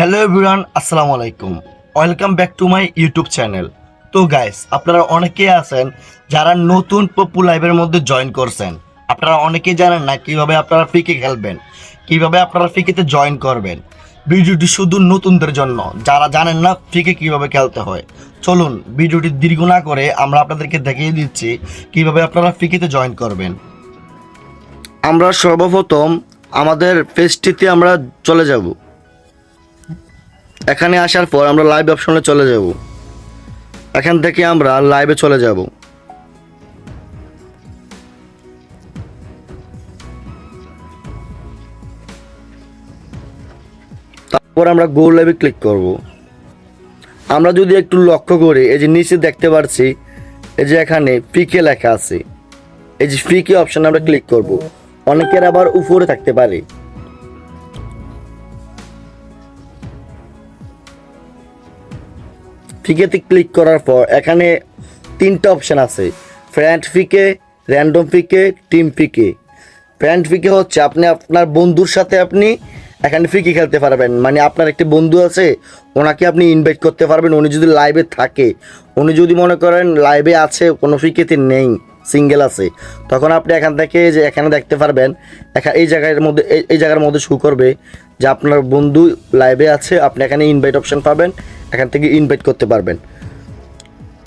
Hello everyone, আসসালামু আলাইকুম। Welcome back to my YouTube channel. তো গাইস, আপনারা অনেকেই আছেন যারা নতুন পপু লাইভের মধ্যে জয়েন করছেন। আপনারা অনেকেই জানেন না কীভাবে আপনারা ফিকে খেলবেন, কীভাবে আপনারা ফিকেতে জয়েন করবেন। ভিডিওটি শুধু নতুনদের জন্য, যারা জানেন না ফিকে কীভাবে খেলতে হয়। চলুন, ভিডিওটি দীর্ঘ না করে আমরা আপনাদেরকে দেখিয়ে দিচ্ছি কীভাবে আপনারা ফিকেতে জয়েন করবেন। আমরা সর্বপ্রথম আমাদের পেজটিতে আমরা চলে যাব। এখানে আসার পর আমরা লাইভ অপশনে চলে যাব। এখান থেকে আমরা লাইভে চলে যাব। তারপর আমরা গো লাইভে ক্লিক করব। আমরা যদি একটু লক্ষ্য করি, এই যে নিচে দেখতে পাচ্ছি এই যে এখানে পিকে লেখা আছে। এই যে ফিকে অপশন আমরা ক্লিক করব। অনেকের আবার উপরে থাকতে পারে। ফিকেতে ক্লিক করার পর এখানে তিনটা অপশান আছে। ফ্রেন্ড ফিকে, র্যান্ডম ফিকে, টিম ফিকে। ফ্রেন্ড ফিকে হচ্ছে আপনি আপনার বন্ধুর সাথে আপনি এখানে ফিকে খেলতে পারবেন। মানে আপনার একটি বন্ধু আছে, ওনাকে আপনি ইনভাইট করতে পারবেন। উনি যদি লাইভে থাকে, উনি যদি মনে করেন লাইভে আছে, কোনো ফিকেতে নেই সিঙ্গেল আছে, তখন আপনি এখান থেকে যে এখানে দেখতে পারবেন এই জায়গার মধ্যে এই- এই জায়গার মধ্যে শু করবে যে আপনার বন্ধু লাইভে আছে, আপনি এখানে ইনভাইট অপশন পাবেন। এখান থেকে ইনভাইট করতে পারবেন।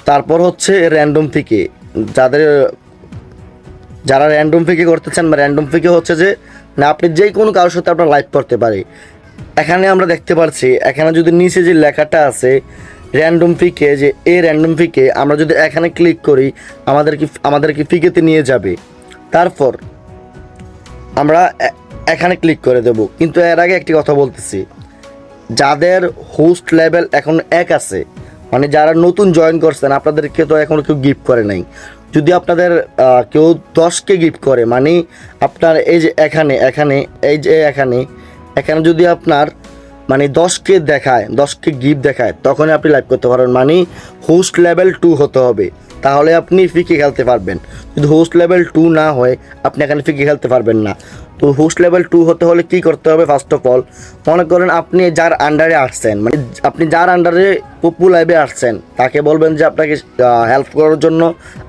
তারপর হচ্ছে র্যান্ডম ফিকে যাদের, যারা র্যান্ডম ফিকে করতে চান বা র্যান্ডম ফিকে হচ্ছে যে, না, আপনি যে কোনো কারোর সাথে আপনার লাইভ করতে পারে। এখানে আমরা দেখতে পাচ্ছি এখানে যদি নিচে যে লেখাটা আছে র্যান্ডম ফিকে যে এ র্যান্ডম ফিকে আমরা যদি এখানে ক্লিক করি, আমাদের আমাদেরকে আমাদেরকে ফিকেতে নিয়ে যাবে? তারপর আমরা এখানে ক্লিক করে দেব। কিন্তু এর আগে একটি কথা বলতেছি। যাদের হোস্ট লেভেল এখন এক আছে মানে যারা নতুন জয়েন করছেন, আপনাদেরকে তো এখনও কেউ গিফট করে নাই। যদি আপনাদের কেউ দশকে গিফট করে মানে আপনার এই যে এখানে এখানে, এই যে এখানে এখানে যদি আপনার মানে দশকে দেখায়, দশকে গিফট দেখায়, তখনই আপনি লাইভ করতে পারেন মানে হোস্ট লেভেল টু হতে হবে। তাহলে আপনি ফিকে খেলতে পারবেন। যদি হোস্ট লেভেল টু না হয়, আপনি এখানে ফিকে খেলতে পারবেন না। তো হোস্ট লেভেল টু হতে হলে কি করতে হবে ফার্স্ট অফ অল মনে করেন আপনি যার আন্ডারে আসছেন মানে আপনি যার আন্ডারে পপু লাইভে আসছেন, তাকে বলবেন যে আপনাকে হেল্প করার জন্য,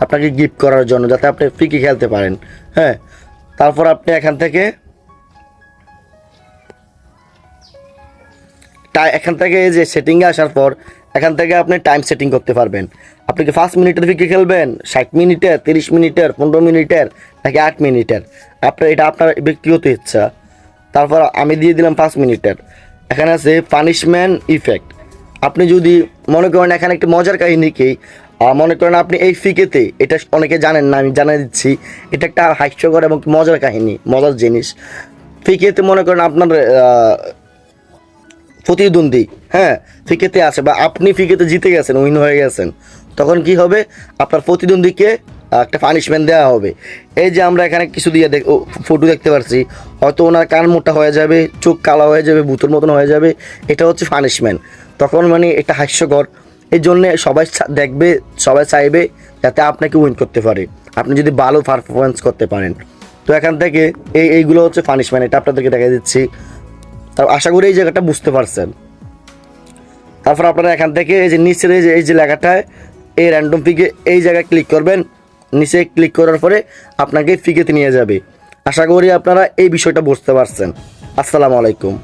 আপনাকে গিফট করার জন্য, যাতে আপনি ফিকে খেলতে পারেন। হ্যাঁ? তারপর আপনি এখান থেকে এখান থেকে যে সেটিংয়ে আসার পর এখান থেকে আপনি টাইম সেটিং করতে পারবেন। আপনি কি ফার্স্ট মিনিটের ফিকে খেলবেন? ষাট মিনিটের তিরিশ মিনিটের পনেরো মিনিটের নাকি আট মিনিটের আপনার, এটা আপনার ব্যক্তিগত ইচ্ছা। তারপর আমি দিয়ে দিলাম পাঁচ মিনিটের এখানে আছে পানিশমেন্ট ইফেক্ট আপনি যদি মনে করেন এখানে একটি মজার কাহিনীকেই মনে করেন আপনি এই ফিকেতে, এটা অনেকে জানেন না, আমি জানিয়ে দিচ্ছি, এটা একটা হাস্যকর এবং মজার কাহিনী, মজার জিনিস। ফিকেতে মনে করেন আপনার প্রতিদ্বন্দ্বী হ্যাঁ? ফিকেতে আছে বা আপনি ফিকেতে জিতে গেছেন, উইন হয়ে গেছেন, তখন কি হবে? আপনার প্রতিদ্বন্দ্বীকে একটা পানিশমেন্ট দেওয়া হবে। এই যে আমরা এখানে কিছু দিয়ে দেখ ফটো দেখতে পারছি, হয়তো ওনার কান মোটা হয়ে যাবে, চোখ কালো হয়ে যাবে, ভূতের মতন হয়ে যাবে, এটা হচ্ছে পানিশমেন্ট তখন মানে এটা হাস্যকর। এই জন্যে সবাই দেখবে, সবাই চাইবে যাতে আপনাকে উইন করতে পারে। আপনি যদি ভালো পারফরমেন্স করতে পারেন। তো এখান থেকে এই, এইগুলো হচ্ছে পানিশমেন্ট এটা আপনাদেরকে দেখা দিচ্ছি। তার আশা করি এই জায়গাটা বুঝতে পারছেন। তারপর আপনারা এখান থেকে এই যে নিচের এই যে এই যে লেখাটায় এই র্যান্ডম পিকে এই জায়গায় ক্লিক করবেন। নিচে ক্লিক করার পরে আপনাকে ফিকেতে নিয়ে যাবে। আশা করি আপনারা এই বিষয়টা বুঝতে পারছেন। আসসালামু আলাইকুম।